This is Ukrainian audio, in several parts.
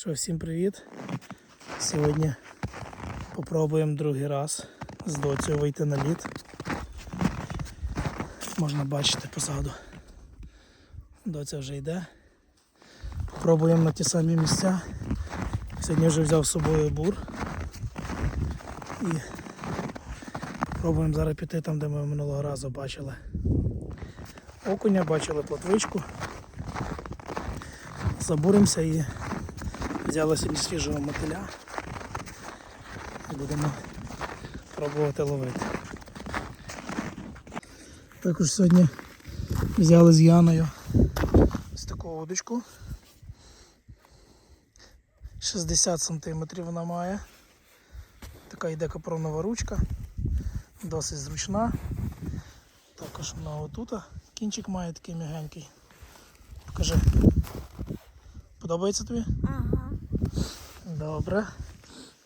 Що, всім привіт. Сьогодні попробуємо другий раз з доцею вийти на лід. Можна бачити позаду. Доця вже йде. Попробуємо на ті самі місця. Сьогодні вже взяв з собою бур. І пробуємо зараз піти там, де ми минулого разу бачили. Окуня, бачили плотвичку. Забуримося і взяли сьогодні свіжого мотиля. І будемо пробувати ловити. Також сьогодні взяли з Яною ось таку удочку. 60 см вона має. Така йде капронова ручка, досить зручна. Також вона отута. Кінчик має такий м'ягенький. Покажи. Подобається тобі? Ага. Добре.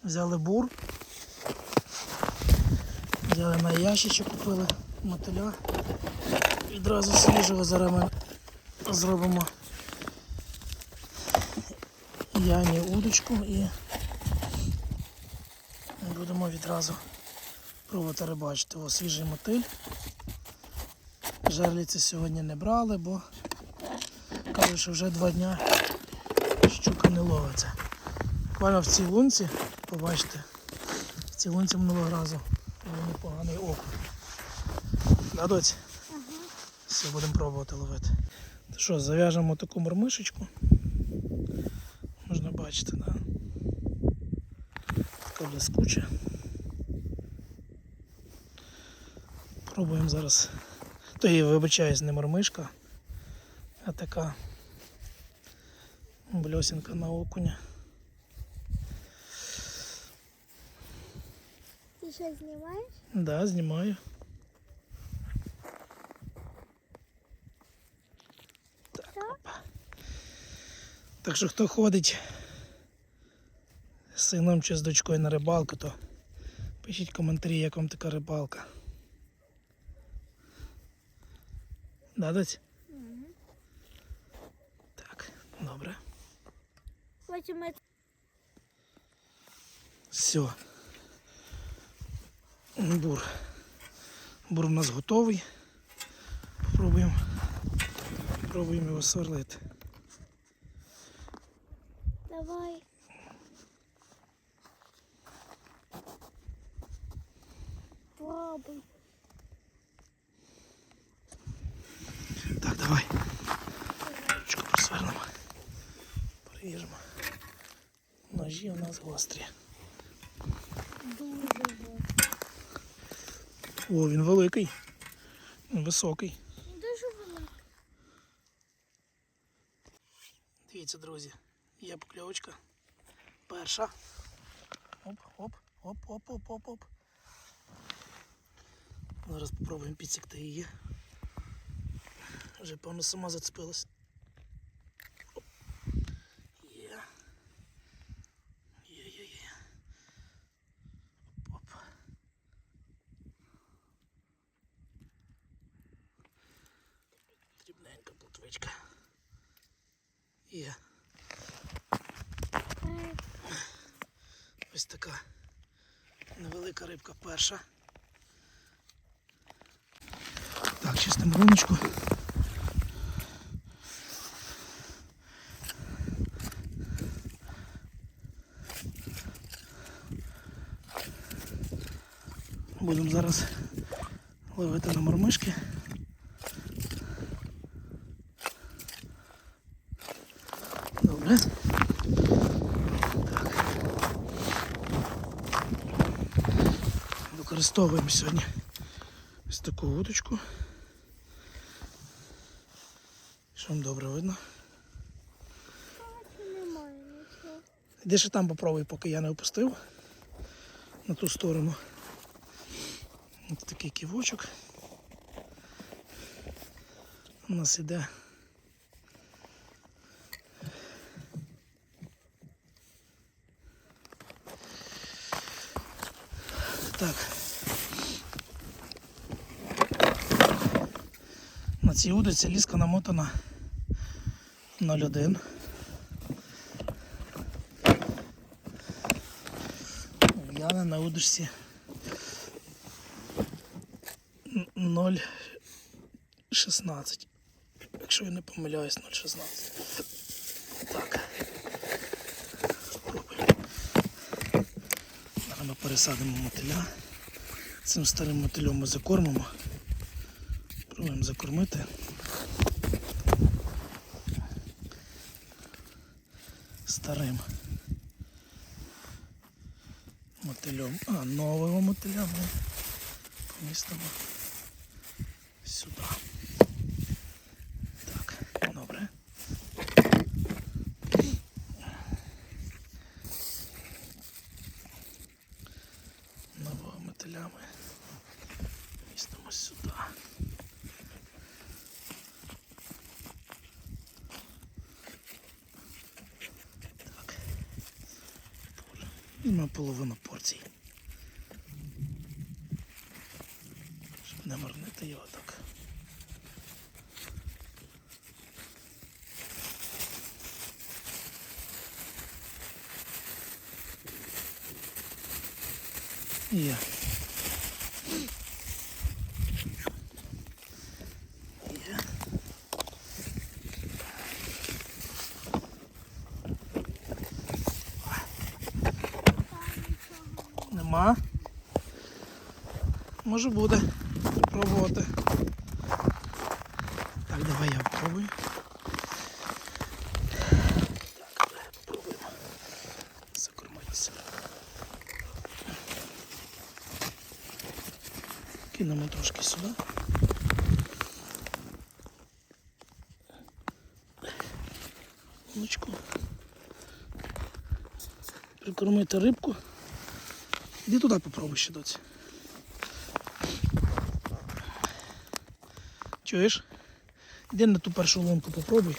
Взяли бур. Взяли на ящичок, купили мотиля. Відразу свіжого зараз ми зробимо Яні удочку і будемо відразу пробувати рибачити. О, свіжий мотиль. Жерліці сьогодні не брали, бо кажуть, що вже два дня щука не ловиться. Буквально в цій лунці, побачите, в цій лунці минулого разу був непоганий окунь. Да, доць? Все, будемо пробувати ловити. То що, зав'яжемо таку мормишечку. Можна бачити, да? Така блискуча. Пробуємо зараз. То і вибачаюсь, не мормишка, а така бльосінка на окуня. Що знімаєш? Да, знімаю. Так, опа. Так що хто ходить з сином чи з дочкою на рибалку, то пишіть коментарі, як вам така рибалка. Да, дать? Так, добре. Ми Все. Бур. Бур у нас готовий. Попробуємо. Попробуємо його сверлити. давай. Пробуй. Так, давай. Ручку просверлимо. Поріжемо. Ножі у нас гострі. Дуже. О, він великий. Високий. Дуже великий. Дивіться, друзі, є покльовочка. Перша. Оп, оп, оп, оп, оп, оп, оп. Зараз спробуємо підсікти її. Вже певно сама зацепилась. Оп. Є. Є, є, є. Оп, оп. Плотвичка. Є. Ось така невелика рибка перша. Так, чистимо руночку. Будемо зараз ловити на мормишки. Добре. Використовуємо сьогодні ось таку вудочку. Що вам добре видно? Іди ще там попробуй, поки я не опустив на ту сторону. Ось такий ківочок. У нас іде. так. На цій удочці ліска намотана 0,1. Яна на удочці 0,16. Якщо я не помиляюсь, 0,16. Пересадимо мотиля. Цим старим мотильом ми закормимо. Пробуємо закормити. Старим мотильом. А, нового мотиля ми помістимо сюди. Так, добре. Нового мотиля ми містимо сюди. Так. Візьмемо половину порції. Щоб не марнити його так. Є. Є. Нема. Може буде. Пробувати. Так, давай я попробую. Так, попробуємо. Закормитися. Кинемо трошки сюди. Лучку. Прикормити рибку. Іди туди попробуй ще доці. Чуєш? Іди на ту першу лунку попробуй.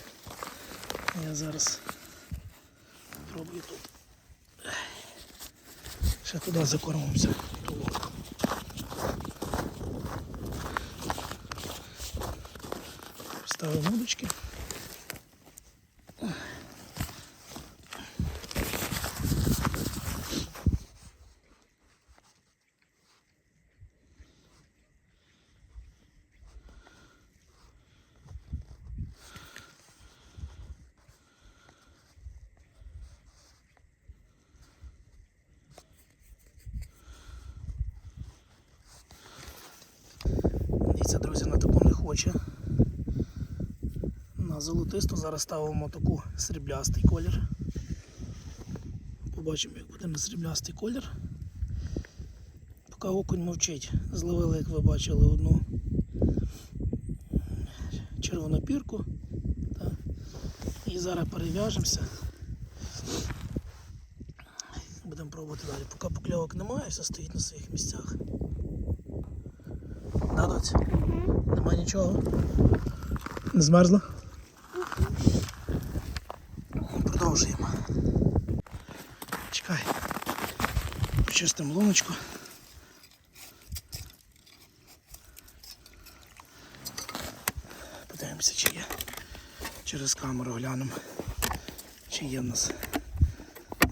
Я зараз спробую тут. Ще туди закормимося. Ставимо удочки. Дивіться, друзі, на таку не хоче. На золотисту зараз ставимо таку сріблястий колір. Побачимо, як буде на сріблястий колір. Поки окунь мовчить, зловили, як ви бачили, одну червону пірку. Так. І зараз перев'яжемося. Будемо пробувати далі. Поки покльовок немає, все стоїть на своїх місцях. Да, доць? Нема нічого. Не змерзла? Продовжуємо. Чекай. Почистимо луночку. Подивимося, чи є. Через камеру глянемо, чи є в нас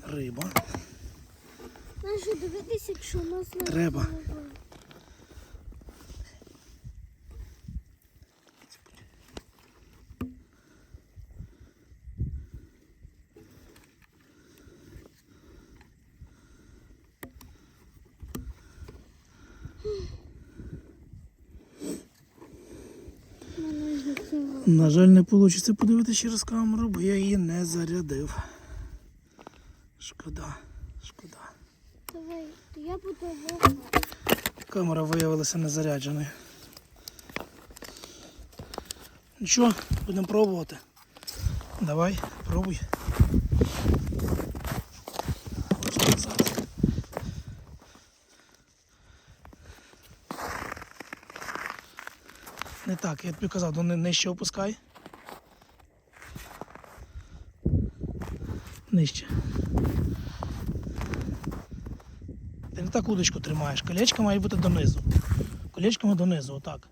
риба. Нащо дивитися, якщо у нас Треба. Мене закинуло. На жаль, не вийде подивитися через камеру, бо я її не зарядив. Шкода, шкода. Давай, я буду. Камера виявилася незарядженою. Нічого, будемо пробувати. Давай, пробуй. Ось назад. Не так, я тобі казав, ну, нижче опускай. Нижче. Ти не так удочку тримаєш. Колечко має бути донизу. Колечками донизу, отак.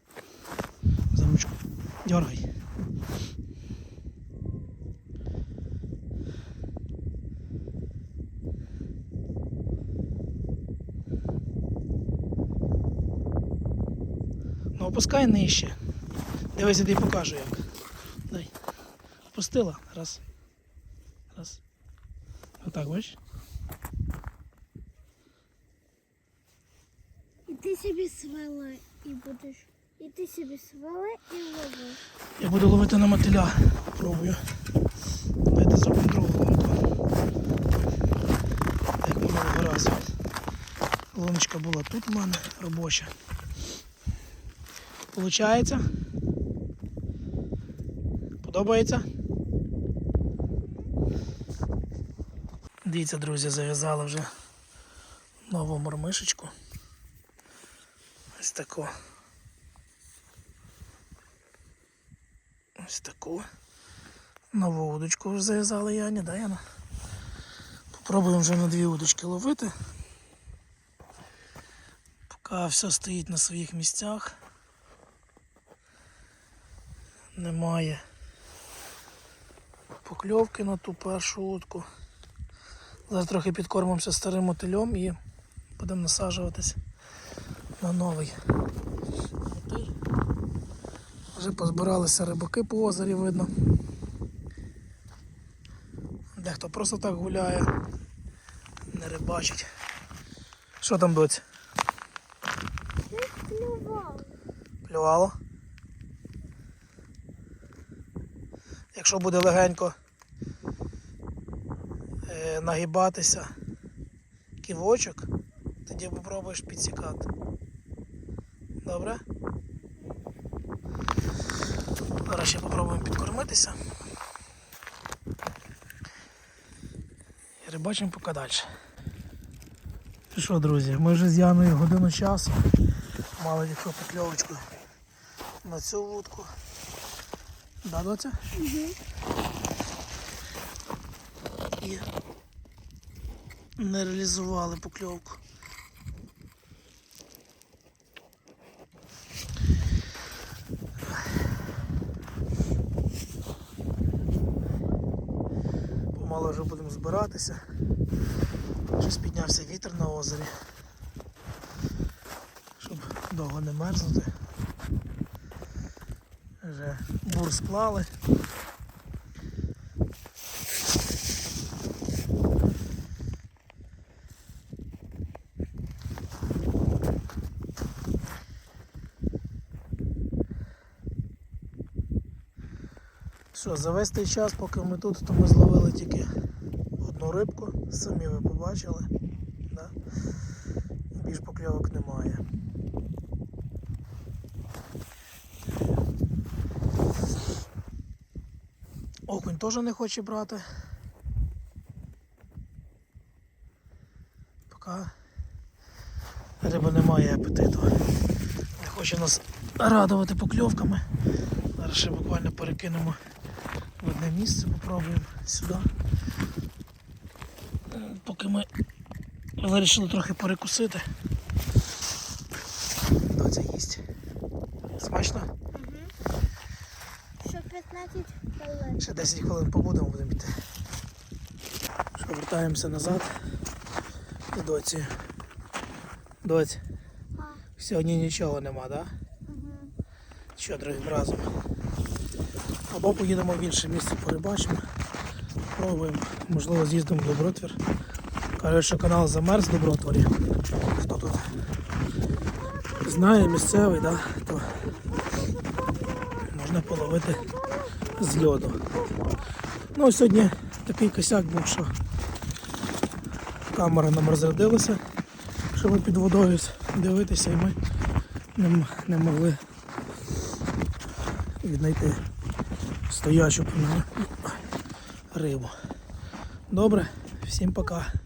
За ручку. Дергай. Опускай нижче. Дивись, я тобі покажу як. Дай. Опустила. Раз. Раз. Отак, бачиш? І ти собі свела і будеш. І ти собі свела і ловиш. Я буду ловити на мотиля. Пробую. Давайте зробимо другу лунку. Як минулого разу. Луночка була тут у мене робоча. Получається? Подобається? Дивіться, друзі, зав'язали вже нову мормишечку. Ось таку. Ось таку. Нову удочку вже зав'язали Яні, да, Яна? Попробуємо вже на дві удочки ловити. Поки все стоїть на своїх місцях. Немає покльовки на ту першу удку. Зараз трохи підкормимося старим мотильом і будемо насаджуватись на новий мотиль. Вже позбиралися рибаки по озері видно. Дехто просто так гуляє, не рибачить. Що там доць? Ти клював. Якщо буде легенько е, нагибатися ківочок, тоді попробуєш підсікати. Добре? Зараз ще попробуємо підкормитися. І рибачимо поки далі. Ну Що, друзі, ми вже з Яною годину часу мали яку покльовочку на цю вудку. Да, доця? І не реалізували покльовку. Помало вже будемо збиратися. Щось піднявся вітер на озері. Щоб довго не мерзнути. Вже бур сплали. Що, за весь той час, поки ми тут, то ми зловили тільки одну рибку, самі ви побачили. Да? Більш покльовок немає. Окунь теж не хоче брати. Поки риба не має апетиту. Не хоче нас радувати покльовками. Зараз ще буквально перекинемо в одне місце, попробуємо сюди. Поки ми вирішили трохи перекусити. Доця їсть. Смачно? Що 15 хвилин. Ще 10 хвилин побудемо, будемо йти. Що, вертаємося назад до доці. Доць, сьогодні нічого нема, так? Да? Що другим разом. Або поїдемо в інше місце порибачимо. Пробуємо, можливо, з'їздимо в Добротвір. Кажуть, що канал замерз в Добротворі. Хто тут знає місцевий, да, то можна половити з льоду. Ну, сьогодні такий косяк був, що камера нам розрядилася, щоб під водою дивитися, і ми не, не могли віднайти стоячу рибу. Добре, всім пока.